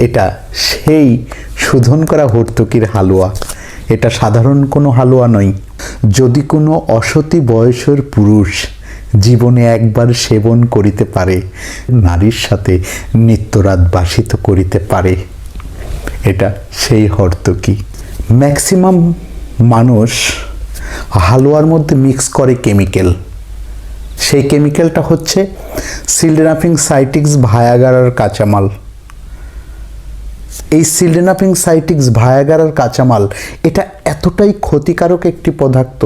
এটা সেই শোধন করা ভর্তুকির হালুয়া। এটা সাধারণ কোনো হালুয়া নয়। যদি কোনো অসতি বয়সের পুরুষ জীবনে একবার সেবন করিতে পারে, নারীর সাথে নিত্যরাত বাসিত করিতে পারে। এটা সেই হর্তকি। ম্যাক্সিমাম মানুষ হালুয়ার মধ্যে মিক্স করে কেমিক্যাল। সেই কেমিক্যালটা হচ্ছে সিলডেনাফিং সাইটিক্স ভায়াগারার কাঁচামাল। এই সিলডেনাফিং সাইটিক্স ভায়াগারার কাঁচামাল, এটা এতটাই ক্ষতিকারক একটি পদার্থ।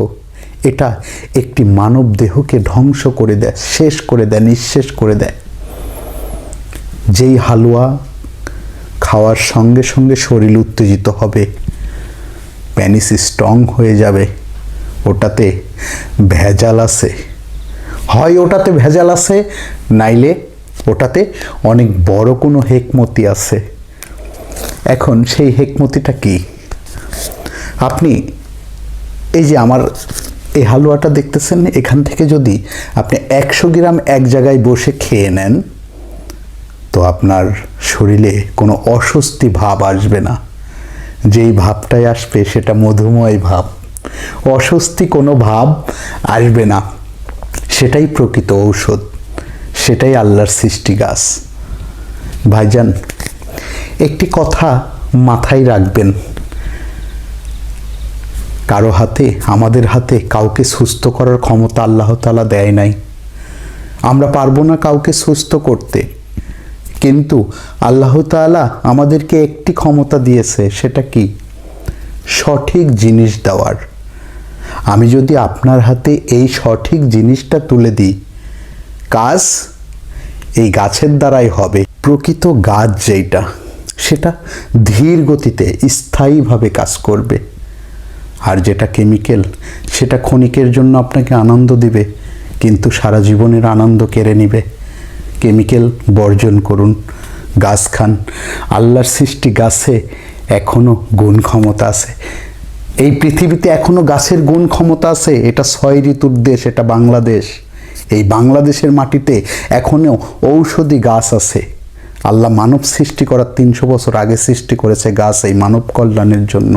এটা একটি মানব দেহকে ধ্বংস করে দেয়, শেষ করে দেয়, নিঃশেষ করে দেয়। যেই হালুয়া খাওয়ার সঙ্গে সঙ্গে শরীর উত্তেজিত হবে প্যানিস স্ট্রং হয়ে যাবে, ওটাতে ভেজাল আছে। হয় ওটাতে ভেজাল আছে, নাইলে ওটাতে অনেক বড় কোনো হেকমতি আছে। এখন সেই হেকমতিটা কি? আপনি এই যে আমার এই হালুয়াটা দেখতেছেন, এখান থেকে যদি আপনি একশো গ্রাম এক জায়গায় বসে খেয়ে নেন, তো আপনার শরীরে কোনো অস্বস্তি ভাব আসবে না। যেই ভাবটাই আসবে সেটা মধুময় ভাব। অস্বস্তি কোনো ভাব আসবে না। সেটাই প্রকৃত ঔষধ। সেটাই আল্লাহর সৃষ্টি গাছ ভাইজান একটি কথা মাথায় রাখবেন। কারও হাতে, আমাদের হাতে কাউকে সুস্থ করার ক্ষমতা আল্লাহ তালা দেয় নাই। আমরা পারব না কাউকে সুস্থ করতে। কিন্তু আল্লাহ তাআলা আমাদেরকে একটি ক্ষমতা দিয়েছে, সেটা কি? সঠিক জিনিস দেওয়ার। আমি যদি আপনার হাতে এই সঠিক জিনিসটা তুলে দিই, কাজ এই গাছের দ্বারাই হবে। প্রকৃত গাছ যেটা সেটা ধীর গতিতে, স্থায়ীভাবে কাজ করবে। আর যেটা কেমিক্যাল সেটা ক্ষণিকের জন্য আপনাকে আনন্দ দিবে, কিন্তু সারা জীবনের আনন্দ কেড়ে নিবে। কেমিক্যাল বর্জন করুন। গাছ খান। আল্লাহর সৃষ্টি গাছে এখনও গুণ ক্ষমতা আছে। এই পৃথিবীতে এখনও গাছের গুণ ক্ষমতা আছে। এটা ছয় ঋতুর দেশ, এটা বাংলাদেশ। এই বাংলাদেশের মাটিতে এখনও ঔষধি গাছ আছে। আল্লাহ মানব সৃষ্টি করার তিনশো বছর আগে সৃষ্টি করেছে গাছ এই মানব কল্যাণের জন্য।